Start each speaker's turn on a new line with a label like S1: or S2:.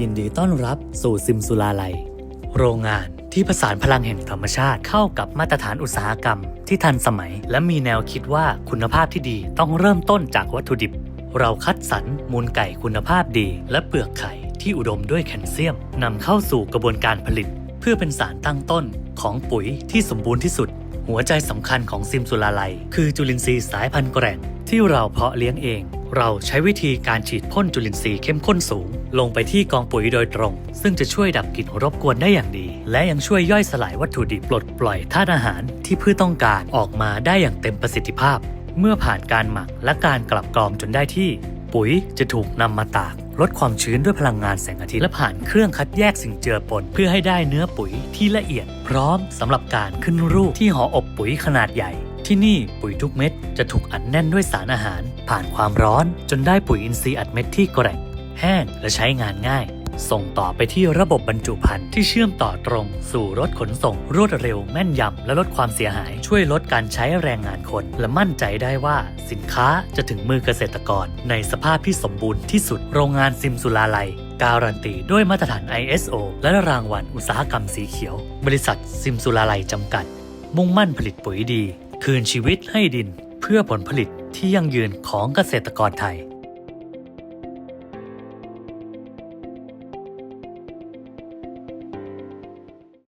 S1: ยินดีต้อนรับสู่ซิมสุลาไลโรงงานที่ผสานพลังแห่งธรรมชาติเข้ากับมาตรฐานอุตสาหกรรม ที่ทันสมัย และมีแนวคิดว่าคุณภาพที่ดีต้องเริ่มต้นจากวัตถุดิบ เราคัดสรรมูลไก่คุณภาพดี และเปลือกไข่ที่อุดมด้วยแคลเซียมนำเข้าสู่กระบวนการผลิต เพื่อเป็นสารตั้งต้นของปุ๋ยที่สมบูรณ์ที่สุด หัวใจสำคัญของซิมสุลาไลคือจุลินทรีย์สายพันธุ์แกร่ง ที่เราเพาะเลี้ยงเอง เราใช้วิธีการฉีดพ่นจุลินทรีย์เข้มข้นสูง ลงไปที่กองปุ๋ยโดยตรง ซึ่งจะช่วยดับกลิ่นรบกวนได้อย่างดี และยังช่วยย่อยสลายวัตถุดิบปลดปล่อยธาตุอาหารที่พืชต้องการออกมาได้อย่างเต็มประสิทธิภาพ เมื่อผ่านการหมักและการกลับกรองจนได้ที่ ปุ๋ยจะถูกนำมาตากลดความชื้นด้วยพลังงานแสงอาทิตย์และผ่านเครื่องคัดแยกสิ่งเจือปนเพื่อให้ได้เนื้อปุ๋ยที่ละเอียด พร้อมสำหรับการขึ้นรูปที่ห่ออบปุ๋ยขนาดใหญ่ ที่นี่ปุ๋ยทุกเม็ดจะถูกอัดแน่นด้วยสารอาหาร ผ่านความร้อน จนได้ปุ๋ยอินทรีย์อัดเม็ดที่แกร่งแห้งและใช้งานง่าย ส่งต่อไปที่ระบบบรรจุภัณฑ์ที่เชื่อมต่อตรง สู่รถขนส่ง รวดเร็วแม่นยำและลดความเสียหาย ช่วยลดการใช้แรงงานคน และมั่นใจได้ว่าสินค้าจะถึงมือเกษตรกร ในสภาพที่สมบูรณ์ที่สุดโรงงานซิมสุลาไลการันตีด้วยมาตรฐาน ISO และรางวัลอุตสาหกรรมสีเขียว บริษัทซิมสุลาไลจำกัด มุ่งมั่นผลิตปุ๋ยดี คืนชีวิตให้ดินเพื่อผลผลิตที่ยั่งยืนของเกษตรกรไทย